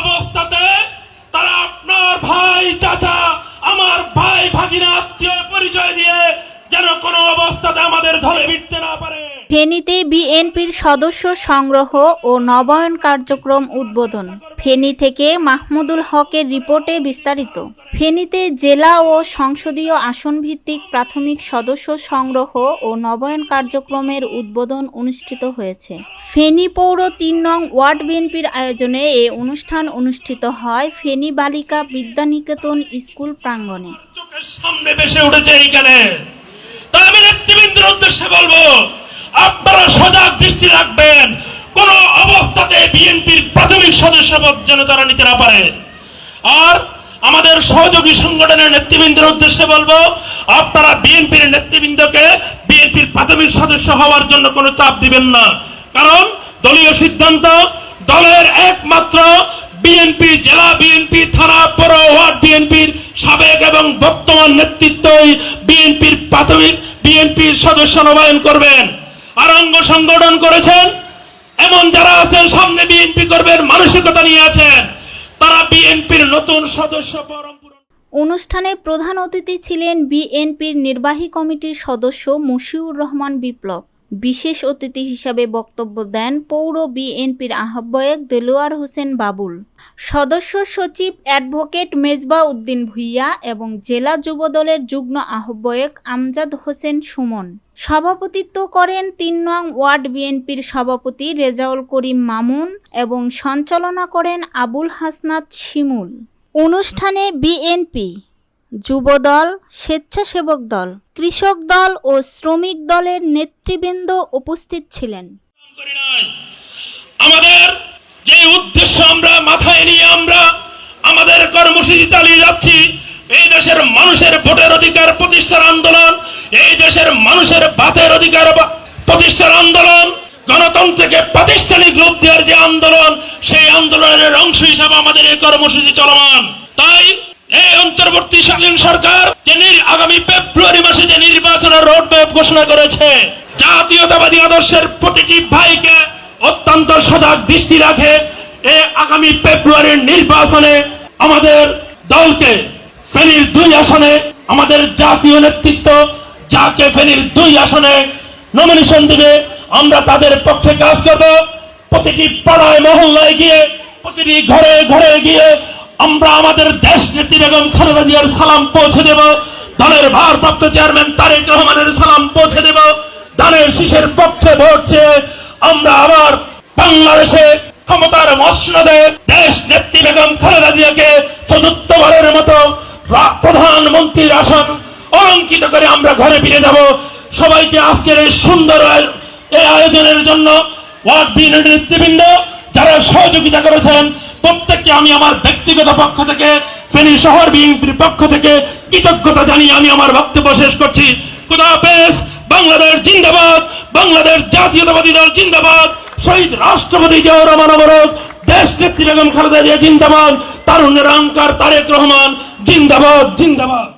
অবস্থাতে তারা আপনার ভাই, চাচা, আমার ভাই, ভাগিনা, আত্মীয় পরিচয় দিয়ে যেন কোনো অবস্থাতে আমাদের ধরে ভিটতে না পারে। ফেনীতে বিএনপির সদস্য সংগ্রহ ও নবায়ন কার্যক্রম উদ্বোধন। ফেনী থেকে মাহমুদুল হকের রিপোর্টে বিস্তারিত। ফেনীতে জেলা ও সংসদীয় আসন ভিত্তিক প্রাথমিক সদস্য সংগ্রহ ও নবায়ন কার্যক্রমের উদ্বোধন অনুষ্ঠিত হয়েছে। ফেনী পৌর তিন নং ওয়ার্ড বিএনপির আয়োজনে এ অনুষ্ঠান অনুষ্ঠিত হয় ফেনী বালিকা বিদ্যানিকেতন স্কুল প্রাঙ্গণে। সামনে উঠেছে এইখানে। উদ্দেশ্যে বলব আপনারা সজাগ দৃষ্টি রাখবেন। কোন অবস্থাতে বিএনপির প্রাথমিক সদস্যপদ যেন তারা নিতে না পারে। আর আমাদের সহযোগী সংগঠনের নেতৃবৃন্দের উদ্দেশ্যে বলব, আপনারা বিএনপির নেতৃবৃন্দকে বিএনপির প্রাথমিক সদস্য হওয়ার জন্য কোনো চাপ দিবেন না। কারণ দলীয় সিদ্ধান্ত দলের একমাত্র বিএনপি, জেলা বিএনপি, থানা, পৌর, ওয়ার্ড বিএনপির সাবেক এবং বর্তমান নেতৃত্বই বিএনপির প্রাথমিক, বিএনপির সদস্য নবায়ন করবেন। আর সংগঠন করেছেন। এমন যারা আছেন, সামনে বিএনপি করবেন, মানসিকতা নিয়ে আছেন, তারা বিএনপির নতুন সদস্য অনুষ্ঠানে প্রধান অতিথি ছিলেন বিএনপির নির্বাহী কমিটির সদস্য মুশিউর রহমান বিপ্লব। বিশেষ অতিথি হিসাবে বক্তব্য দেন পৌর বিএনপির আহ্বায়ক দেলোয়ার হোসেন বাবুল। সদস্য সচিব অ্যাডভোকেট মেজবা উদ্দিন ভুইয়া এবং জেলা যুবদলের যুগ্ম আহ্বায়ক আমজাদ হোসেন সুমন। সভাপতিত্ব করেন তিন নং ওয়ার্ড বিএনপির সভাপতি রেজাউল করিম মামুন এবং সঞ্চালনা করেন আবুল হাসনাত শিমুল। অনুষ্ঠানে বিএনপি যুবদল, স্বেচ্ছাসেবক দল, কৃষক দল ও শ্রমিক দলের নেতৃবৃন্দ উপস্থিত ছিলেন। আমাদের যে উদ্দেশ্য আমরা মাথায় নিয়ে আমরা আমাদের কর্মসূচি চালিয়ে যাচ্ছি, এই দেশের মানুষের ভোটের অধিকার প্রতিষ্ঠার আন্দোলন, এই দেশের মানুষের ভাতের অধিকার প্রতিষ্ঠার আন্দোলন, গণতন্ত্রকে প্রাতিষ্ঠানিক রূপ দেওয়ার যে আন্দোলন, সেই আন্দোলনের অংশ হিসাবে আমাদের এই কর্মসূচি চলমান। তাই এই অন্তর্বর্তীকালীন সরকার নির- আগামী ফেব্রুয়ারি মাসে যে নির্বাচনের রোড ম্যাপ ঘোষণা করেছে, জাতীয়তাবাদী আদর্শের প্রতিটি ভাইকে অত্যন্ত সজাগ দৃষ্টি রাখে এ আগামী ফেব্রুয়ারির নির্বাচনে আমাদের দলকে ফেনীর দুই আসনে, আমাদের জাতীয় নেতৃত্ব যাকে ফেনীর দুই আসনে নমিনেশন দিবে, আমরা তাদের পক্ষে কাজ করব। প্রতিটি পাড়ায় মহল্লায় গিয়ে, প্রতিটি ঘরে ঘরে গিয়ে আমরা আমাদের দেশ নেত্রী বেগম খালেদা জিয়ার সালাম পৌঁছে দেব। দলের ভারপ্রাপ্ত চেয়ারম্যান তারেক রহমানের সালাম পৌঁছে দেব। ধানের শীষের পক্ষে চেয়ে আমরা আবার বাংলাদেশে ক্ষমতার মসনদে দেশ নেত্রী বেগম খালেদা জিয়াকে চতুর্থবারের মতো প্রধানমন্ত্রীর আসন অলঙ্কিত করে আমরা ঘরে ফিরে যাব। সবাইকে আজকের এই সুন্দর এই আয়োজনের জন্য ওয়ার্ড বিএনএর নেতৃবৃন্দ যারা সহযোগিতা করেছেন প্রত্যেককে আমি আমার ব্যক্তিগত পক্ষ থেকে, ফেনী শহর বিএনপির পক্ষ থেকে কৃতজ্ঞতা জানিয়ে আমি আমার বক্তব্য শেষ করছি। খুদা হাফেজ, বাংলাদেশ জিন্দাবাদ, বাংলাদেশ জাতীয়তাবাদী দল জিন্দাবাদ, শহীদ রাষ্ট্রপতি জিয়াউর রহমান অবরোধ দেশ নেত্রী বেগম খালেদা জিয়া জিন্দাবাদ, তারুণ্যের অহংকার তারেক রহমান জিন্দাবাদ জিন্দাবাদ।